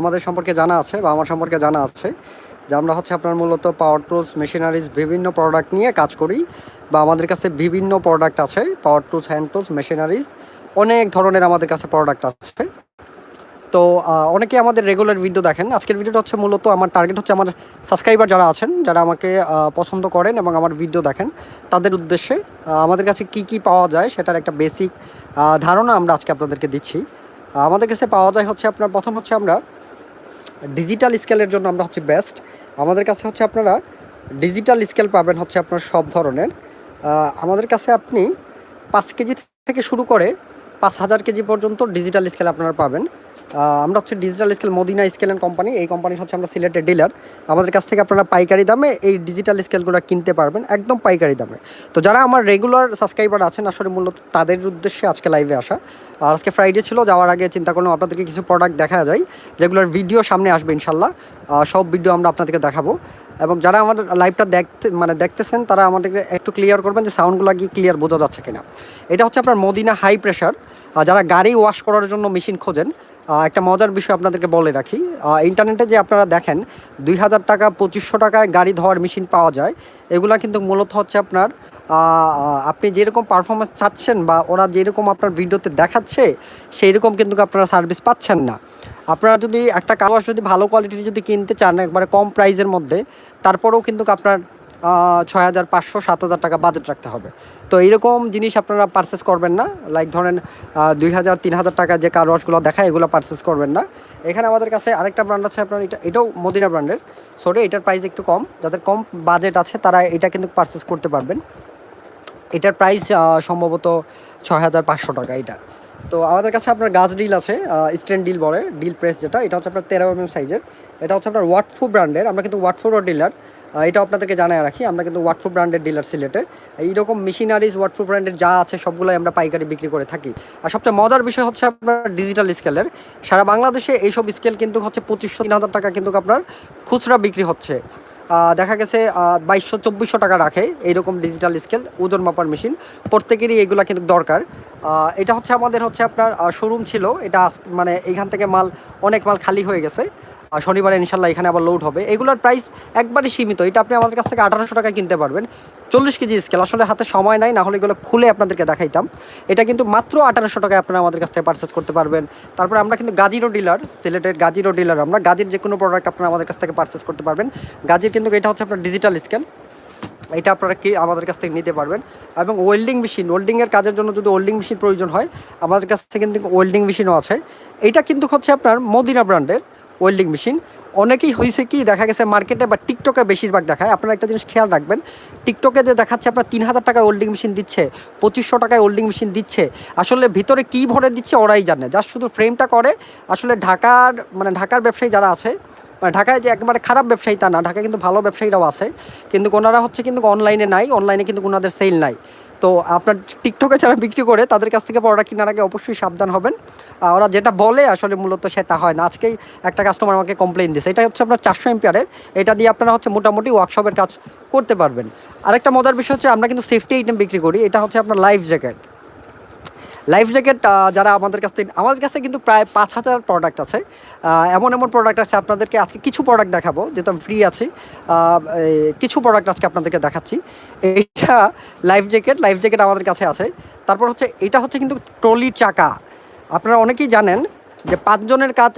আমাদের সম্পর্কে জানা আছে বা আমার সম্পর্কে জানা আছে যে আমরা হচ্ছে আপনার মূলত পাওয়ার টুলস মেশিনারিজ বিভিন্ন প্রোডাক্ট নিয়ে কাজ করি বা আমাদের কাছে বিভিন্ন প্রোডাক্ট আছে power tools hand tools machineries অনেক ধরনের আমাদের কাছে প্রোডাক্ট আছে। তো অনেকে আমাদের রেগুলার ভিডিও দেখেন। আজকের ভিডিওটা হচ্ছে মূলত আমার টার্গেট হচ্ছে আমার সাবস্ক্রাইবার যারা আছেন, যারা আমাকে পছন্দ করেন এবং আমার ভিডিও দেখেন, তাদের উদ্দেশ্যে আমাদের কাছে কি কি পাওয়া যায় সেটার একটা বেসিক ধারণা আমরা আজকে আপনাদেরকে দিচ্ছি। আমাদের কাছে পাওয়া যায় হচ্ছে আপনার, প্রথম হচ্ছে আমরা ডিজিটাল স্কেলের জন্য আমরা হচ্ছে বেস্ট আমাদের কাছে হচ্ছে আপনারা ডিজিটাল স্কেল পাবেন হচ্ছে আপনার সব ধরনের। আমাদের কাছে আপনি পাঁচ কেজি থেকে শুরু করে পাঁচ হাজার কেজি পর্যন্ত ডিজিটাল স্কেল আপনারা পাবেন। আমরা হচ্ছে digital scale Madina scale and company এই কোম্পানি হচ্ছে আমরা সিলেটের ডিলার আমাদের কাছ থেকে আপনারা পাইকারি দামে এই ডিজিটাল স্কেলগুলো কিনতে পারবেন, একদম পাইকারি দামে। তো যারা আমার রেগুলার সাবস্ক্রাইবার আছেন, আসলে মূলত তাদের উদ্দেশ্যে আজকে লাইভে আসা। আর আজকে ফ্রাইডে ছিল, যাওয়ার আগে চিন্তা করলাম আপনাদেরকে কিছু প্রোডাক্ট দেখা যায়, যেগুলোর ভিডিও সামনে আসবে ইনশাল্লাহ। সব ভিডিও আমরা আপনাদেরকে দেখাবো। এবং যারা আমার লাইভটা দেখতে মানে দেখতেছেন, তারা আমাদেরকে একটু ক্লিয়ার করবেন যে সাউন্ডগুলো কি ক্লিয়ার বোঝা যাচ্ছে কিনা। এটা হচ্ছে আপনার মদিনা হাই প্রেশার যারা গাড়ি ওয়াশ করার জন্য মেশিন খোঁজেন একটা মজার বিষয় আপনাদেরকে বলে রাখি। ইন্টারনেটে যে আপনারা দেখেন, দুই হাজার টাকা, পঁচিশশো টাকায় গাড়ি ধোয়ার মেশিন পাওয়া যায়। এগুলা কিন্তু মূলত হচ্ছে আপনার আপনি যেরকম পারফরমেন্স চাচ্ছেন বা ওরা যেরকম আপনার ভিডিওতে দেখাচ্ছে সেই রকম কিন্তু আপনারা সার্ভিস পাচ্ছেন না। আপনারা যদি একটা কাগজ যদি ভালো কোয়ালিটির যদি কিনতে চান, একবারে কম প্রাইসের মধ্যে, তারপরেও কিন্তু আপনার ছয় হাজার পাঁচশো, সাত হাজার টাকা বাজেট রাখতে হবে। তো এইরকম জিনিস আপনারা পারচেস করবেন না। লাইক ধরেন দুই হাজার, তিন হাজার টাকা যে কার ওয়াশগুলো দেখায়, এগুলো পারচেস করবেন না। এখানে আমাদের কাছে আরেকটা ব্র্যান্ড আছে আপনার, এটা, এটাও মদিনা ব্র্যান্ডের সরি এটার প্রাইস একটু কম। যাদের কম বাজেট আছে, তারা এটা কিন্তু পারচেস করতে পারবেন। এটার প্রাইস সম্ভবত ছয় হাজার পাঁচশো টাকা এটা। তো আমাদের কাছে আপনার গাছ ডিল আছে স্ট্যান্ড ডিল বলে ডিল প্রেস যেটা, এটা হচ্ছে আপনার তেরো এম সাইজের এটা হচ্ছে আপনার ওয়াটফু ব্র্যান্ডের আমরা কিন্তু ওয়াটফুরও ডিলার এটা আপনাদেরকে জানায় রাখি, আমরা কিন্তু ওয়াটফু ব্র্যান্ডের ডিলার সিলেটে এইরকম মেশিনারিজ ওয়াটফু ব্র্যান্ডের যা আছে, সবগুলোই আমরা পাইকারি বিক্রি করে থাকি। আর সবচেয়ে মজার বিষয় হচ্ছে আপনার ডিজিটাল স্কেলের সারা বাংলাদেশে এইসব স্কেল কিন্তু হচ্ছে পঁচিশশো তিন হাজার টাকা কিন্তু আপনার খুচরা বিক্রি হচ্ছে। দেখা গেছে বাইশশো, চব্বিশশো টাকা রাখে এইরকম ডিজিটাল স্কেল ওজন মাপার মেশিন প্রত্যেকেরই এগুলো কিন্তু দরকার। এটা হচ্ছে আমাদের হচ্ছে আপনার শোরুম ছিল। এটা মানে এখান থেকে মাল, অনেক মাল খালি হয়ে গেছে। শনিবারে ইনশাল্লাহ এখানে আবার লোড হবে। এগুলোর প্রাইস একবারই সীমিত। এটা আপনি আমাদের কাছ থেকে আঠারোশো টাকায় কিনতে পারবেন। চল্লিশ কেজি স্কেল আসলে হাতে সময় নাই না হলে এগুলো খুলে আপনাদেরকে দেখাইতাম। এটা কিন্তু মাত্র আঠারোশো টাকায় আপনারা আমাদের কাছ থেকে পারচেস করতে পারবেন। তারপরে আমরা কিন্তু গাজিরও ডিলার সিলেটের গাজিরও ডিলার আমরা গাজির যে কোনো প্রোডাক্ট আপনারা আমাদের কাছ থেকে পারচেস করতে পারবেন। গাজির কিন্তু এটা হচ্ছে আপনার ডিজিটাল স্কেল এটা আপনারা কি আমাদের কাছ থেকে নিতে পারবেন। এবং ওয়েল্ডিং মেশিন ওয়েল্ডিংয়ের কাজের জন্য যদি ওয়েল্ডিং মেশিন প্রয়োজন হয়, আমাদের কাছ থেকে কিন্তু ওয়েল্ডিং মেশিনও আছে। এটা কিন্তু হচ্ছে আপনার মদিনা ব্র্যান্ডের ওয়েল্ডিং মেশিন। অনেকেই হয়েছে কি, দেখা গেছে মার্কেটে বা টিকটকে বেশিরভাগ দেখায়। আপনারা একটা জিনিস খেয়াল রাখবেন, টিকটকে যে দেখাচ্ছে আপনার তিন হাজার টাকায় ওল্ডিং মেশিন দিচ্ছে, পঁচিশশো টাকায় ওল্ডিং মেশিন দিচ্ছে, আসলে ভিতরে কী ভরে দিচ্ছে ওরাই জানে। জাস্ট শুধু ফ্রেমটা করে, আসলে ঢাকার মানে ঢাকার ব্যবসায়ী যারা আছে মানে ঢাকায় যে একবারে খারাপ ব্যবসায়ী তা না, ঢাকায় কিন্তু ভালো ব্যবসায়ীরাও আছে, কিন্তু ওনারা হচ্ছে কিন্তু অনলাইনে নাই অনলাইনে কিন্তু ওনাদের সেল নাই। তো আপনার টিকটকে যারা বিক্রি করে, তাদের কাছ থেকে প্রোডাক্ট কেনার আগে অবশ্যই সাবধান হবেন। ওরা যেটা বলে আসলে মূলত সেটা হয় না। আজকেই একটা কাস্টমার আমাকে কমপ্লেন দিয়েছে। এটা হচ্ছে আপনার চারশো এম্পিয়ারের এটা দিয়ে আপনারা হচ্ছে মোটামুটি ওয়ার্কশপের কাজ করতে পারবেন। আরেকটা মজার বিষয় হচ্ছে আমরা কিন্তু সেফটি আইটেম বিক্রি করি। এটা হচ্ছে আপনার লাইফ জ্যাকেট লাইফ জ্যাকেট যারা আমাদের কাছ থেকে আমাদের কাছে কিন্তু প্রায় পাঁচ হাজার প্রোডাক্ট আছে। এমন এমন প্রোডাক্ট আছে, আপনাদেরকে আজকে কিছু প্রোডাক্ট দেখাবো, যেহেতু আমি ফ্রি আছি। কিছু প্রোডাক্ট আজকে আপনাদেরকে দেখাচ্ছি। এইটা লাইফ জ্যাকেট লাইফ জ্যাকেট আমাদের কাছে আছে। তারপর হচ্ছে, এটা হচ্ছে কিন্তু ট্রলির চাকা। আপনারা অনেকেই জানেন যে পাঁচজনের কাজ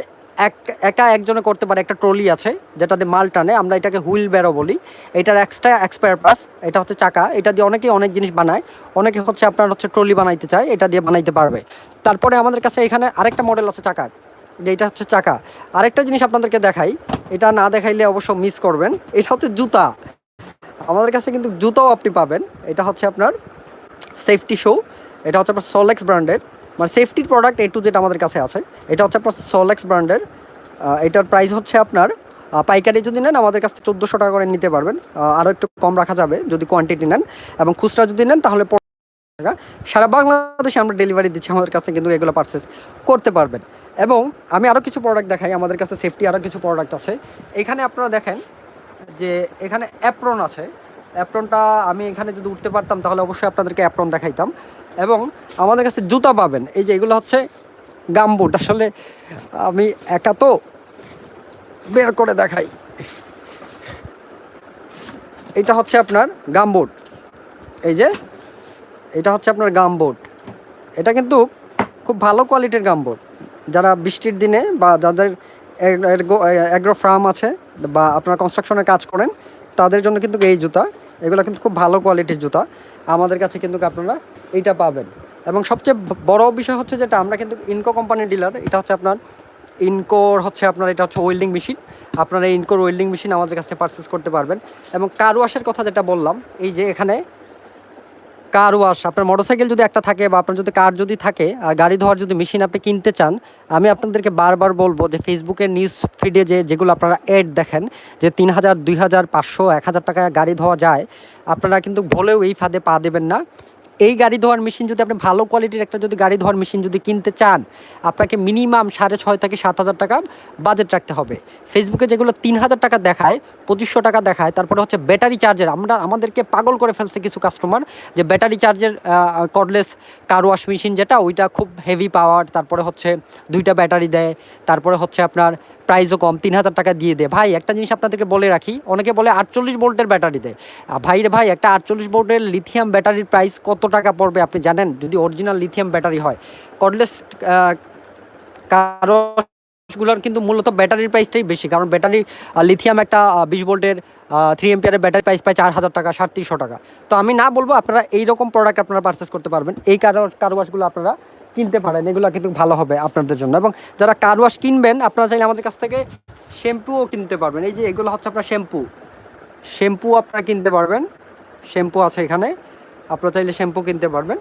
এক, একা একজনে করতে পারে একটা ট্রলি আছে, যেটাতে মাল টানে, আমরা এটাকে হুইল ব্যারো বলি। এটার এক্সট্রা এক্সপায়ার পাস এটা হচ্ছে চাকা, এটা দিয়ে অনেকেই অনেক জিনিস বানায়। অনেকে হচ্ছে আপনার হচ্ছে ট্রলি বানাইতে চায়, এটা দিয়ে বানাইতে পারবে। তারপরে আমাদের কাছে এখানে আরেকটা মডেল আছে চাকার, যে এটা হচ্ছে চাকা। আরেকটা জিনিস আপনাদেরকে দেখাই, এটা না দেখাইলে অবশ্য মিস করবেন, এটা হচ্ছে জুতা। আমাদের কাছে কিন্তু জুতাও আপনি পাবেন, এটা হচ্ছে আপনার সেফটি শো এটা হচ্ছে আপনার সলেক্স ব্র্যান্ডের মানে সেফটির প্রোডাক্ট এ টু জেড আমাদের কাছে আছে, এটা হচ্ছে আপনার সলেক্স ব্র্যান্ডের এটার প্রাইস হচ্ছে আপনার পাইকারি যদি নেন, আমাদের কাছে চোদ্দোশো টাকা করে নিতে পারবেন। আরও একটু কম রাখা যাবে যদি কোয়ান্টিটি নেন। এবং খুচরা যদি নেন, তাহলে টাকা। সারা বাংলাদেশে আমরা ডেলিভারি দিচ্ছি, আমাদের কাছে কিন্তু এগুলো পারচেস করতে পারবেন। এবং আমি আরও কিছু প্রোডাক্ট দেখাই, আমাদের কাছে সেফটি আরও কিছু প্রোডাক্ট আছে। এখানে আপনারা দেখেন যে এখানে অ্যাপ্রন আছে। অ্যাপ্রনটা আমি এখানে যদি উঠতে পারতাম, তাহলে অবশ্যই আপনাদেরকে অ্যাপ্রন দেখাইতাম। এবং আমাদের কাছে জুতা পাবেন। এই যে এগুলো হচ্ছে গামবুট। আসলে আমি একা তো বের করে দেখাই। এটা হচ্ছে আপনার গামবোর্ড এই যে, এটা হচ্ছে আপনার গামবোর্ড এটা কিন্তু খুব ভালো কোয়ালিটির গামবোর্ড যারা বৃষ্টির দিনে বা যাদের অ্যাগ্রো ফার্ম আছে বা আপনারা কনস্ট্রাকশনে কাজ করেন, তাদের জন্য কিন্তু এই জুতা, এগুলো কিন্তু খুব ভালো কোয়ালিটির জুতা। আমাদের কাছে কিন্তু আপনারা এইটা পাবেন। এবং সবচেয়ে বড় বিষয় হচ্ছে যেটা, আমরা কিন্তু ইনকো কোম্পানির ডিলার এটা হচ্ছে আপনার ইনকোর হচ্ছে আপনার, এটা হচ্ছে ওয়েল্ডিং মেশিন আপনারা ইনকোর ওয়েল্ডিং মেশিন আমাদের কাছে পারচেস করতে পারবেন। এবং কার ওয়াশের কথা যেটা বললাম, এই যে এখানে কার ওয়াশ আপনার মোটরসাইকেল যদি একটা থাকে বা আপনার যদি কার যদি থাকে, আর গাড়ি ধোয়ার যদি মেশিন আপনি কিনতে চান, আমি আপনাদেরকে বারবার বলব যে ফেসবুকের নিউজ ফিডে যে যেগুলো আপনারা অ্যাড দেখেন, যে তিন হাজার, দুই হাজার, পাঁচশো, এক হাজার টাকায় গাড়ি ধোয়া যায়, আপনারা কিন্তু ভুলেও এই ফাঁদে পা দেবেন না। এই গাড়ি ধোয়ার মেশিন যদি আপনি ভালো কোয়ালিটির একটা যদি গাড়ি ধোয়ার মেশিন যদি কিনতে চান, আপনাকে মিনিমাম সাড়ে ছয় থেকে সাত হাজার টাকা বাজেট রাখতে হবে। ফেসবুকে যেগুলো তিন হাজার টাকা দেখায়, পঁচিশশো টাকা দেখায়, তারপরে হচ্ছে ব্যাটারি চার্জের আমরা, আমাদেরকে পাগল করে ফেলছে কিছু কাস্টমার যে ব্যাটারি চার্জের কর্ডলেস কার ওয়াশ মেশিন যেটা, ওইটা খুব হেভি পাওয়ার তারপরে হচ্ছে দুইটা ব্যাটারি দেয়, তারপরে হচ্ছে আপনার প্রাইসও কম, তিন হাজার টাকা দিয়ে দেয়। ভাই, একটা জিনিস আপনাদেরকে বলে রাখি, অনেকে বলে আটচল্লিশ ভোল্টের ব্যাটারি দেয়। ভাই রে ভাই, একটা আটচল্লিশ ভোল্টের লিথিয়াম ব্যাটারির প্রাইস কত টাকা পড়বে আপনি জানেন? যদি অরিজিনাল লিথিয়াম ব্যাটারি হয় কর্ডলেস কারোগুলোর কিন্তু মূলত ব্যাটারির প্রাইসটাই বেশি। কারণ ব্যাটারি লিথিয়াম একটা বিশ ভোল্টের থ্রি এমপিয়ারের ব্যাটারি প্রাইস পায় চার হাজার টাকা, সাড়ে টাকা। তো আমি না বলব আপনারা এই রকম প্রোডাক্ট আপনারা পারচেস করতে পারবেন। এই কার কারওয়াশগুলো আপনারা কিনতে পারেন, এগুলো কিন্তু ভালো হবে আপনাদের জন্য। এবং যারা কারওয়াশ কিনবেন, আপনারা চাইলে আমাদের কাছ থেকে শ্যাম্পুও কিনতে পারবেন। এই যে এগুলো হচ্ছে আপনার শ্যাম্পু শ্যাম্পু আপনারা কিনতে পারবেন। শ্যাম্পু আছে এখানে। আপনারা চাইলে শ্যাম্পু কিনতে পারবেন।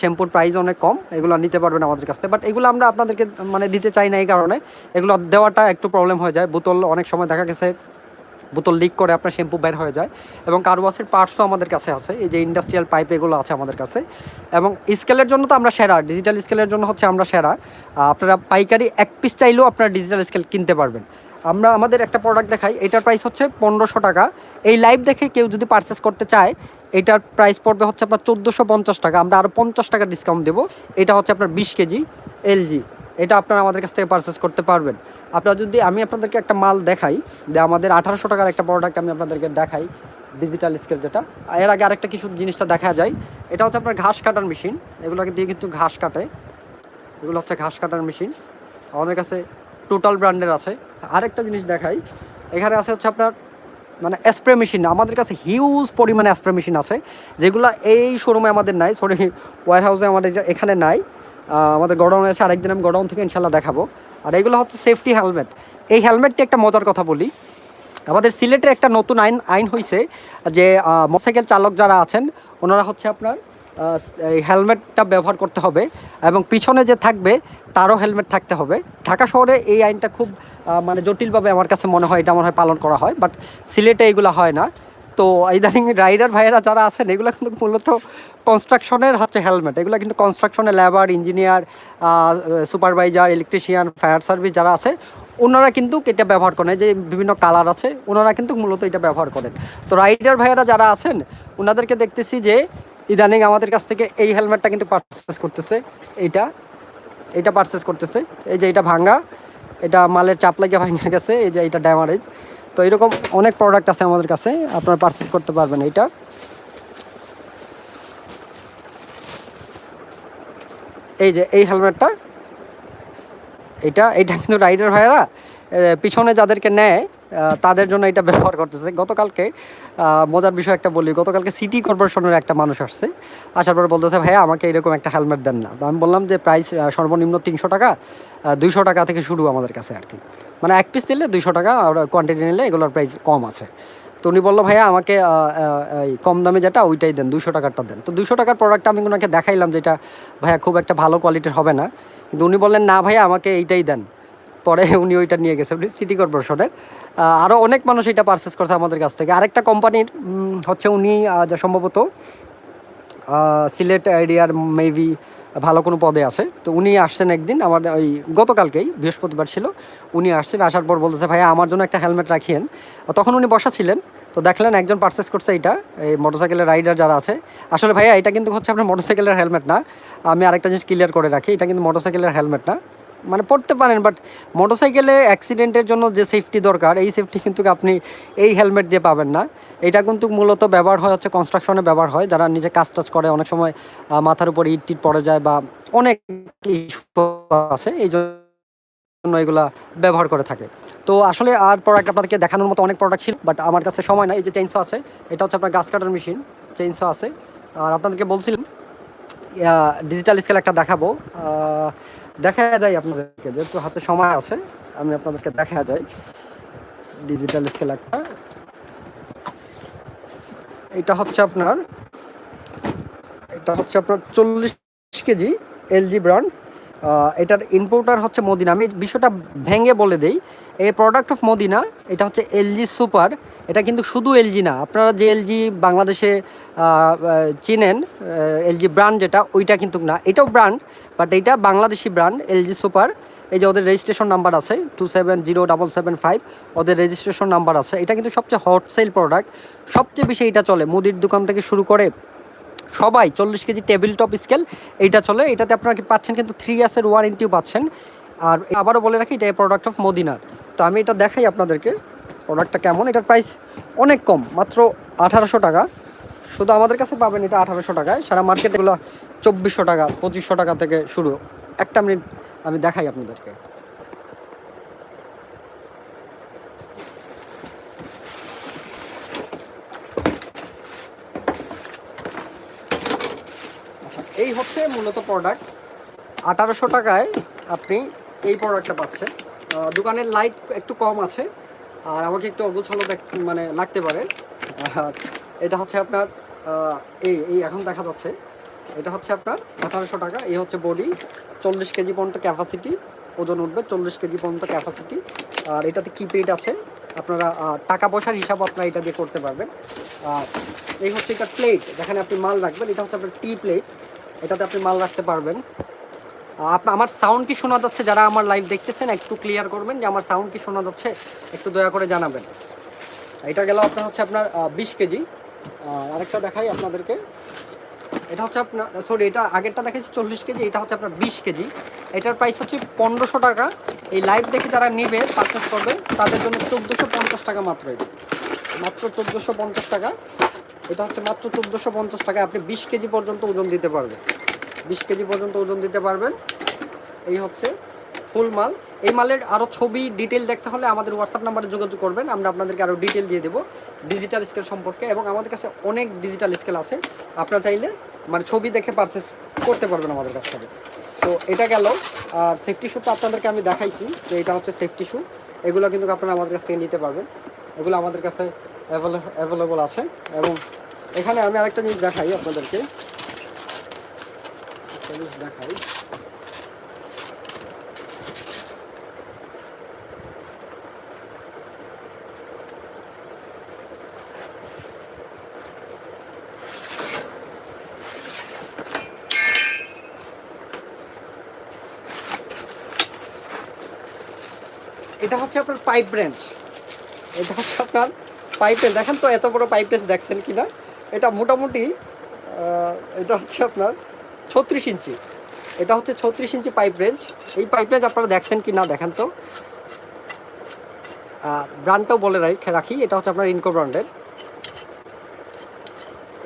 শ্যাম্পুর প্রাইস অনেক কম, এগুলো নিতে পারবেন আমাদের কাছ থেকে। বাট এগুলো আমরা আপনাদেরকে মানে দিতে চাই না এই কারণে। এগুলো দেওয়াটা একটু প্রবলেম হয়ে যায়। বোতল অনেক সময় দেখা গেছে, বোতল লিক করে আপনার শ্যাম্পু বের হয়ে যায়। এবং কারওয়াসের পার্টসও আমাদের কাছে আছে। এই যে ইন্ডাস্ট্রিয়াল পাইপ এগুলো আছে আমাদের কাছে। এবং স্কেলের জন্য তো আমরা সেরা। ডিজিটাল স্কেলের জন্য হচ্ছে আমরা সেরা। আপনারা পাইকারি এক পিস চাইলেও আপনারা ডিজিটাল স্কেল কিনতে পারবেন। আমরা আমাদের একটা প্রোডাক্ট দেখাই। এটার প্রাইস হচ্ছে পনেরোশো টাকা। এই লাইভ দেখে কেউ যদি পারচেস করতে চায় এটার প্রাইস পড়বে হচ্ছে আপনার চোদ্দোশো পঞ্চাশ টাকা। আমরা আরও পঞ্চাশ টাকা ডিসকাউন্ট দেবো। এটা হচ্ছে আপনার বিশ কেজি এলজি এটা আপনারা আমাদের কাছ থেকে পারচেস করতে পারবেন। আপনারা যদি, আমি আপনাদেরকে একটা মাল দেখাই, যে আমাদের আঠারোশো টাকার একটা প্রোডাক্ট আমি আপনাদেরকে দেখাই ডিজিটাল স্কেল যেটা। এর আগে আরেকটা কিছু জিনিসটা দেখা যায়। এটা হচ্ছে আপনার ঘাস কাটার মেশিন এগুলোকে দিয়ে কিন্তু ঘাস কাটে। এগুলো হচ্ছে ঘাস কাটার মেশিন আমাদের কাছে টোটাল ব্র্যান্ডের আছে। আরেকটা জিনিস দেখাই। এখানে আছে হচ্ছে আপনার মানে স্প্রে মেশিন আমাদের কাছে হিউজ পরিমাণে স্প্রে মেশিন আছে, যেগুলো এই শোরুমে আমাদের নাই সরি ওয়ার হাউসে আমাদের এখানে নাই। আমাদের গোডাউনে আছে, আরেকদিন আমি গোডাউন থেকে ইনশাল্লাহ দেখাবো। আর এগুলো হচ্ছে সেফটি হেলমেট এই হেলমেটটি একটা মজার কথা বলি। আমাদের সিলেটের একটা নতুন আইন আইন হয়েছে যে মোটরসাইকেল চালক যারা আছেন, ওনারা হচ্ছে আপনার এই হেলমেটটা ব্যবহার করতে হবে এবং পিছনে যে থাকবে, তারও হেলমেট থাকতে হবে। ঢাকা শহরে এই আইনটা খুব মানে জটিলভাবে আমার কাছে মনে হয় এটা মনে হয় পালন করা হয় বাট সিলেটে এগুলো হয় না। তো ইদানিং রাইডার ভাইয়েরা যারা আছেন, এগুলো কিন্তু মূলত কনস্ট্রাকশনের হচ্ছে হেলমেট এগুলো কিন্তু কনস্ট্রাকশনের labour engineer supervisor electrician fire service যারা আছে, ওনারা কিন্তু এটা ব্যবহার করেন। যে বিভিন্ন কালার আছে, ওনারা কিন্তু মূলত এটা ব্যবহার করেন। তো রাইডার ভাইয়েরা যারা আছেন, ওনাদেরকে দেখতেছি যে ইদানিং আমাদের কাছ থেকে এই হেলমেটটা কিন্তু পারচেস করতেছে। এইটা এটা পারচেস করতেছে। এই যে এটা ভাঙ্গা। এটা মালের চাপ লাগে ভাঙা গেছে, এই যে এটা ড্যামারেজ তো এরকম অনেক প্রোডাক্ট আছে আমাদের কাছে, আপনারা পারচেস করতে পারবেন এটা। এই যে এই হেলমেটটা এটা এটা কিন্তু রাইডার ভাইয়েরা পিছনে যাদেরকে নেয় তাদের জন্য এটা ব্যবহার করতেছে। গতকালকে মজার বিষয় একটা বলি, গতকালকে সিটি কর্পোরেশনের একটা মানুষ আসছে। আসার পর বলতেছে, ভাইয়া, আমাকে এরকম একটা হেলমেট দেন না। তো আমি বললাম যে প্রাইস সর্বনিম্ন তিনশো টাকা দুইশো টাকা থেকে শুরু আমাদের কাছে আর কি। মানে এক পিস নিলে দুইশো টাকা, আর কোয়ান্টিটি নিলে এগুলোর প্রাইস কম আছে। তো উনি বলল, ভাইয়া, আমাকে কম দামে যেটা, ওইটাই দেন দুশো টাকারটা দেন। তো দুশো টাকার প্রোডাক্টটা আমি ওনাকে দেখাইলাম, যেটা, ভাইয়া, খুব একটা ভালো কোয়ালিটির হবে না। কিন্তু উনি বললেন, না, ভাইয়া, আমাকে এইটাই দেন। পরে উনি ওইটা নিয়ে গেছে, উনি সিটি কর্পোরেশনের আরও অনেক মানুষ এটা পারচেস করছে আমাদের কাছ থেকে। আরেকটা কোম্পানির হচ্ছে উনি যা সম্ভবত সিলেট এরিয়ার মেবি ভালো কোনো পদে আছে। তো উনি আসছেন একদিন, আমার ওই গতকালকেই, বৃহস্পতিবার ছিল, উনি আসছেন, আসার পর বলতেছে, ভাইয়া, আমার জন্য একটা হেলমেট রাখিয়েন। তখন উনি বসা ছিলেন, তো দেখলেন একজন পারচেস করছে এইটা এই মোটরসাইকেলের রাইডার যারা আছে। আসলে ভাইয়া, এটা কিন্তু হচ্ছে আপনার মোটরসাইকেলের হেলমেট না। আমি আরেকটা জিনিস ক্লিয়ার করে রাখি, এটা কিন্তু মোটরসাইকেলের হেলমেট না। মানে পড়তে পারেন বাট মোটরসাইকেলে অ্যাক্সিডেন্টের জন্য যে সেফটি দরকার, এই সেফটি কিন্তু আপনি এই হেলমেট দিয়ে পাবেন না। এটা কিন্তু মূলত ব্যবহার হয়, হচ্ছে কনস্ট্রাকশনে ব্যবহার হয়। যারা নিজে কাজ টাজ করে, অনেক সময় মাথার উপর ইট টিট পড়ে যায় বা অনেক আছে, এই জন্য এগুলা ব্যবহার করে থাকে। তো আসলে আর প্রোডাক্ট আপনাদেরকে দেখানোর মতো অনেক প্রোডাক্ট ছিল বাট আমার কাছে সময় নাই, এই যে চেইনসো আছে, এটা হচ্ছে আপনার গাছ কাটার মেশিন চেইনসো আছে। আর আপনাদেরকে বলছিলাম ডিজিটাল স্কেল একটা দেখাবো। দেখা যায় আপনাদেরকে, যেহেতু হাতে সময় আছে, আমি আপনাদেরকে দেখা যায়। ডিজিটাল স্কেল একটা। এটা হচ্ছে আপনার, এটা হচ্ছে আপনার চল্লিশ কেজি এলজি ব্র্যান্ড এটার ইম্পোর্টার হচ্ছে মদিনা। আমি বিষয়টা ভেঙে বলে দেই। এই প্রোডাক্ট অফ মদিনা, এটা হচ্ছে এলজি সুপার এটা কিন্তু শুধু এলজি না, আপনারা যে এলজি বাংলাদেশে চিনেন এলজি ব্র্যান্ড যেটা, ওইটা কিন্তু না। এটাও ব্র্যান্ড বাট এইটা বাংলাদেশি ব্র্যান্ড এলজি সুপার এই যে ওদের রেজিস্ট্রেশন নাম্বার আছে two seven zero double seven five ওদের রেজিস্ট্রেশন নাম্বার আছে। এটা কিন্তু সবচেয়ে হট সেল প্রোডাক্ট সবচেয়ে বেশি এটা চলে, মুদির দোকান থেকে শুরু করে সবাই চল্লিশ কেজি টেবিল টপ স্কেল, এইটা চলে। এটাতে আপনারা কি পাচ্ছেন কিন্তু থ্রি ইয়ার্সের ওয়ারেন্টিও পাচ্ছেন। আর আবারও বলে রাখি, এটা প্রোডাক্ট অফ মদিনার তো আমি এটা দেখাই আপনাদেরকে প্রোডাক্টটা কেমন? এটার প্রাইস অনেক কম, মাত্র আঠারোশো টাকা। শুধু আমাদের কাছে পাবেন এটা আঠারোশো টাকায়। সারা মার্কেটগুলো চব্বিশশো টাকা, পঁচিশশো টাকা থেকে শুরু। একটা মিনিট আমি দেখাই আপনাদেরকে। এই হচ্ছে মূলত প্রোডাক্ট আঠারোশো টাকায় আপনি এই প্রোডাক্টটা পাচ্ছেন। দোকানের লাইট একটু কম আছে। আর আমাকে একটু অগোছালো মানে লাগতে পারে। এটা হচ্ছে আপনার এই এই এখন দেখা যাচ্ছে। এটা হচ্ছে আপনার আঠারোশো টাকা। এই হচ্ছে বডি চল্লিশ কেজি পর্যন্ত ক্যাপাসিটি ওজন উঠবে চল্লিশ কেজি পর্যন্ত ক্যাপাসিটি আর এটাতে কিপ্যাড আছে? আপনারা টাকা পয়সার হিসাব আপনারা এটা দিয়ে করতে পারবেন। আর এই হচ্ছে এটা প্লেট যেখানে আপনি মাল রাখবেন, এটা হচ্ছে আপনার টি প্লেট এটাতে আপনি মাল রাখতে পারবেন। আমার সাউন্ড কি শোনা যাচ্ছে যারা আমার লাইভ দেখতেছেন, একটু ক্লিয়ার করবেন যে আমার সাউন্ড কি শোনা যাচ্ছে, একটু দয়া করে জানাবেন। এটা গেল আপনার হচ্ছে আপনার বিশ কেজি। আরেকটা দেখাই আপনাদেরকে। এটা হচ্ছে আপনার সরি এটা আগেরটা দেখেছি চল্লিশ কেজি, এটা হচ্ছে আপনার বিশ কেজি। এটার প্রাইস হচ্ছে পনেরোশো টাকা। এই লাইভ দেখে যারা নেবে পারচেস করবে, তাদের জন্য চোদ্দোশো পঞ্চাশ টাকা মাত্র এটা মাত্র চোদ্দোশো পঞ্চাশ টাকা। এটা হচ্ছে মাত্র চোদ্দোশো পঞ্চাশ টাকা। আপনি বিশ কেজি পর্যন্ত ওজন দিতে পারবেন। বিশ কেজি পর্যন্ত ওজন দিতে পারবেন। এই হচ্ছে ফুল মাল। এই মালের আরও ছবি ডিটেল দেখতে হলে আমাদের হোয়াটসঅ্যাপ নাম্বারে যোগাযোগ করবেন। আমরা আপনাদেরকে আরও ডিটেল দিয়ে দেবো ডিজিটাল স্কেল সম্পর্কে এবং আমাদের কাছে অনেক ডিজিটাল স্কেল আছে। আপনারা চাইলে মানে ছবি দেখে পারচেস করতে পারবেন আমাদের কাছ থেকে। তো এটা গেল। আর সেফটি শ্যু তো আপনাদেরকে আমি দেখাইছি। যে এটা হচ্ছে সেফটি শ্যু এগুলো কিন্তু আপনারা আমাদের কাছ থেকে নিতে পারবেন। এগুলো আমাদের কাছে অ্যাভেলেবল আছে এবং এখানে আমি আরেকটা জিনিস দেখাই আপনাদেরকে। দেখাই। এটা হচ্ছে আপনার পাইপ ব্রেঞ্চ এটা হচ্ছে আপনার পাইপের দেখেন তো এত বড় পাইপ দেখছেন কি না এটা মোটামুটি এটা হচ্ছে আপনার ছত্রিশ ইঞ্চি। এটা হচ্ছে ছত্রিশ ইঞ্চি পাইপ রেঞ্জ এই পাইপ রেঞ্জ আপনারা দেখছেন কি না দেখেন তো? ব্র্যান্ডটাও বলে রাখি, এটা হচ্ছে আপনার ইনকো ব্র্যান্ডের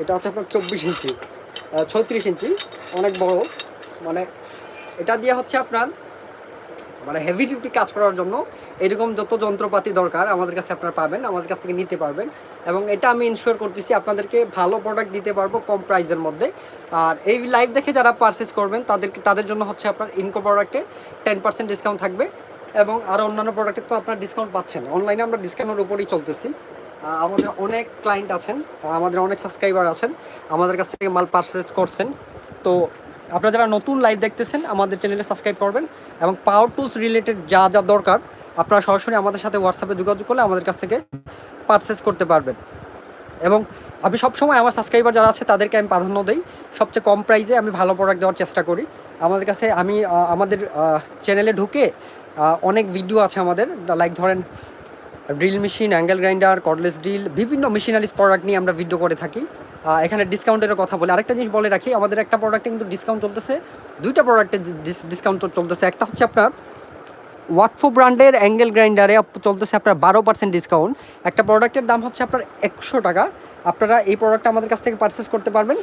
এটা হচ্ছে আপনার চব্বিশ ইঞ্চি ছত্রিশ ইঞ্চি, অনেক বড়। মানে এটা দিয়ে হচ্ছে আপনার মানে হেভি ডিউটি কাজ করার জন্য এরকম যত যন্ত্রপাতি দরকার আমাদের কাছে আপনারা পাবেন, আমাদের কাছ থেকে নিতে পারবেন। এবং এটা আমি ইনশিওর করতেছি আপনাদেরকে ভালো প্রোডাক্ট দিতে পারব কম প্রাইসের মধ্যে। আর এই লাইভ দেখে যারা পারচেস করবেন, তাদেরকে, তাদের জন্য হচ্ছে আপনার ইনকো প্রোডাক্টে টেন পার্সেন্ট ডিসকাউন্ট থাকবে। এবং আরও অন্যান্য প্রোডাক্টে তো আপনার ডিসকাউন্ট পাচ্ছেন। অনলাইনে আমরা ডিসকাউন্টের উপরেই চলতেছি। আমাদের অনেক ক্লায়েন্ট আছেন, আমাদের অনেক সাবস্ক্রাইবার আছেন, আমাদের কাছ থেকে মাল পারচেস করছেন। তো আপনারা যারা নতুন লাইভ দেখতেছেন, আমাদের চ্যানেলে সাবস্ক্রাইব করবেন এবং পাওয়ার টুলস রিলেটেড যা যা দরকার, আপনারা সরাসরি আমাদের সাথে হোয়াটসঅ্যাপে যোগাযোগ করলে আমাদের কাছ থেকে পারচেস করতে পারবেন। এবং আমি সবসময় আমার সাবস্ক্রাইবার যারা আছে, তাদেরকে আমি প্রাধান্য দিই। সবচেয়ে কম প্রাইসে আমি ভালো প্রোডাক্ট দেওয়ার চেষ্টা করি। আমাদের কাছে, আমি আমাদের চ্যানেলে ঢুকে অনেক ভিডিও আছে আমাদের। লাইক ধরেন drill machine angle grinder cordless drill বিভিন্ন মেশিনারিজ প্রোডাক্ট নিয়ে আমরা ভিডিও করে থাকি। এখানে ডিসকাউন্টের কথা বলি। আরেকটা জিনিস বলে রাখি, আমাদের একটা প্রোডাক্টে কিন্তু ডিসকাউন্ট চলতেছে। দুইটা প্রোডাক্টে ডিসকাউন্ট চলতেছে। একটা হচ্ছে আপনার ওয়াটফো ব্র্যান্ডের অ্যাঙ্গেল গ্রাইন্ডারে চলতেছে আপনার বারো পার্সেন্ট ডিসকাউন্ট একটা প্রোডাক্টের দাম হচ্ছে আপনার একশো টাকা। আপনারা এই প্রোডাক্টটা আমাদের কাছ থেকে পারচেস করতে পারবেন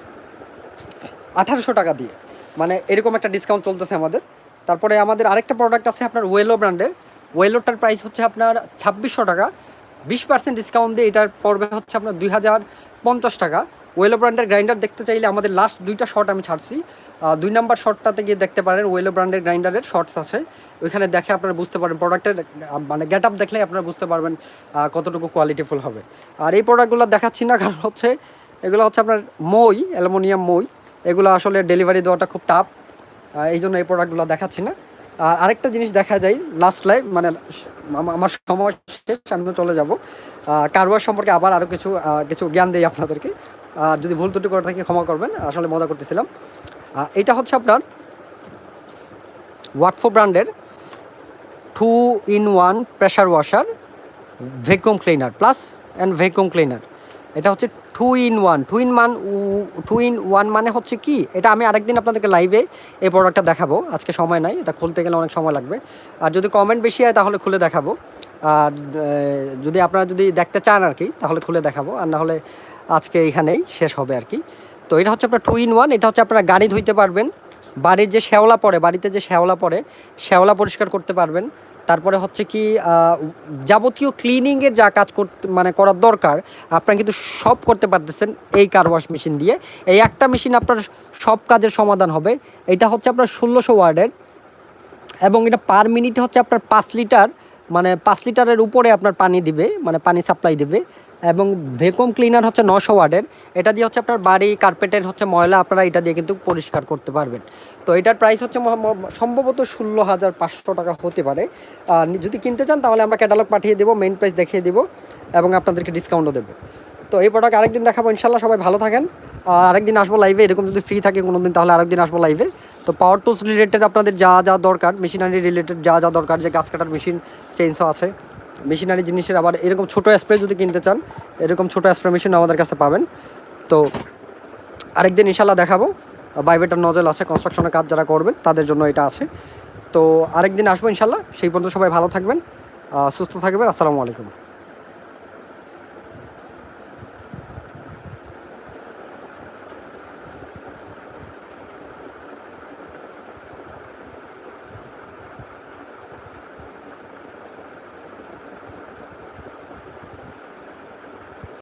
আঠারোশো টাকা দিয়ে। মানে এরকম একটা ডিসকাউন্ট চলতেছে আমাদের। তারপরে আমাদের আরেকটা প্রোডাক্ট আছে আপনার ওয়েলো ব্র্যান্ডের ওয়েলোটার প্রাইস হচ্ছে আপনার ছাব্বিশশো টাকা। বিশ পার্সেন্ট ডিসকাউন্ট দিয়ে এটার পড়বে হচ্ছে আপনার দুই হাজার পঞ্চাশ টাকা। ওয়েলো ব্র্যান্ডের গ্রাইন্ডার দেখতে চাইলে আমাদের লাস্ট দুইটা শর্ট আমি ছাড়ছি। দুই নাম্বার শর্টটাতে গিয়ে দেখতে পারেন ওয়েলো ব্র্যান্ডের গ্রাইন্ডারের শর্টস আছে। ওইখানে দেখে আপনারা বুঝতে পারেন প্রোডাক্টের মানে গেট আপ দেখলে আপনারা বুঝতে পারবেন কতটুকু কোয়ালিটিফুল হবে। আর এই প্রোডাক্টগুলো দেখাচ্ছি না, কারণ হচ্ছে এগুলো হচ্ছে আপনার মই, অ্যালুমিনিয়াম মই। এগুলো আসলে ডেলিভারি দেওয়াটা খুব টাফ এই জন্য এই প্রোডাক্টগুলো দেখাচ্ছি না। আর আরেকটা জিনিস দেখা যায় লাস্ট লাইভ মানে আমার সময় শেষ, আমিও চলে যাব। কারওয়ার সম্পর্কে আবার আরও কিছু কিছু জ্ঞান দেই আপনাদেরকে। আর যদি ভুল ত্রুটি করে থাকি ক্ষমা করবেন, আসলে মজা করতেছিলাম। এটা হচ্ছে আপনার ওয়াটফো ব্র্যান্ডের two in one pressure washer vacuum cleaner plus and vacuum cleaner এটা হচ্ছে two in one two in মান টু ইন ওয়ান মানে হচ্ছে কি? এটা আমি আরেকদিন আপনাদেরকে লাইভে এই প্রোডাক্টটা দেখাবো। আজকে সময় নাই, এটা খুলতে গেলে অনেক সময় লাগবে। আর যদি কমেন্ট বেশি হয় তাহলে খুলে দেখাবো। আর যদি আপনারা যদি দেখতে চান আর কি তাহলে খুলে দেখাবো। আর না হলে আজকে এইখানেই শেষ হবে আর কি। তো এটা হচ্ছে আপনার টু ইন ওয়ান এটা হচ্ছে আপনারা গাড়ি ধুইতে পারবেন। বাড়ির যে শ্যাওলা পড়ে, বাড়িতে যে শ্যাওলা পড়ে, শ্যাওলা পরিষ্কার করতে পারবেন। তারপরে হচ্ছে কি যাবতীয় ক্লিনিংয়ের যা কাজ করতে মানে করার দরকার, আপনারা কিন্তু সব করতে পারতেছেন এই কার ওয়াশ মেশিন দিয়ে। এই একটা মেশিন আপনার সব কাজের সমাধান হবে। এটা হচ্ছে আপনার ষোলোশো ওয়ার্ডের। এবং এটা পার মিনিটে হচ্ছে আপনার পাঁচ লিটার মানে পাঁচ লিটারের উপরে আপনার পানি দিবে মানে পানি সাপ্লাই দিবে। এবং ভেকুম ক্লিনার হচ্ছে নশো ওয়ার্ডের এটা দিয়ে হচ্ছে আপনার বাড়ি কার্পেটের হচ্ছে ময়লা আপনারা এটা দিয়ে কিন্তু পরিষ্কার করতে পারবেন। তো এটার প্রাইস হচ্ছে সম্ভবত ষোলো হাজার পাঁচশো টাকা হতে পারে। যদি কিনতে চান তাহলে আমরা ক্যাটালগ পাঠিয়ে দেবো মেন প্রাইস দেখিয়ে দেবো এবং আপনাদেরকে ডিসকাউন্টও দেবো। তো এই প্রোডাক্ট আরেকদিন দেখাবো ইনশাল্লাহ সবাই ভালো থাকেন। আর আরেকদিন আসব লাইভে এরকম যদি ফ্রি থাকে কোনো দিন তাহলে আরেকদিন আসব লাইভে তো পাওয়ার টুলস রিলেটেড আপনাদের যা যা দরকার মেশিনারি রিলেটেড যা যা দরকার, যে গাছ কাটার মেশিন চেঞ্জও আছে মেশিনারি জিনিসের আবার এরকম ছোটো স্প্রে যদি কিনতে চান, এরকম ছোটো স্প্রে মেশিন আমাদের কাছে পাবেন। তো আরেকদিন ইনশাল্লাহ দেখাবো। বাইবেটার নজল আছে কনস্ট্রাকশনের কাজ যারা করবেন, তাদের জন্য এটা আছে। তো আরেকদিন আসব ইনশাল্লাহ সেই পর্যন্ত সবাই ভালো থাকবেন সুস্থ থাকবেন। আসসালামু আলাইকুম।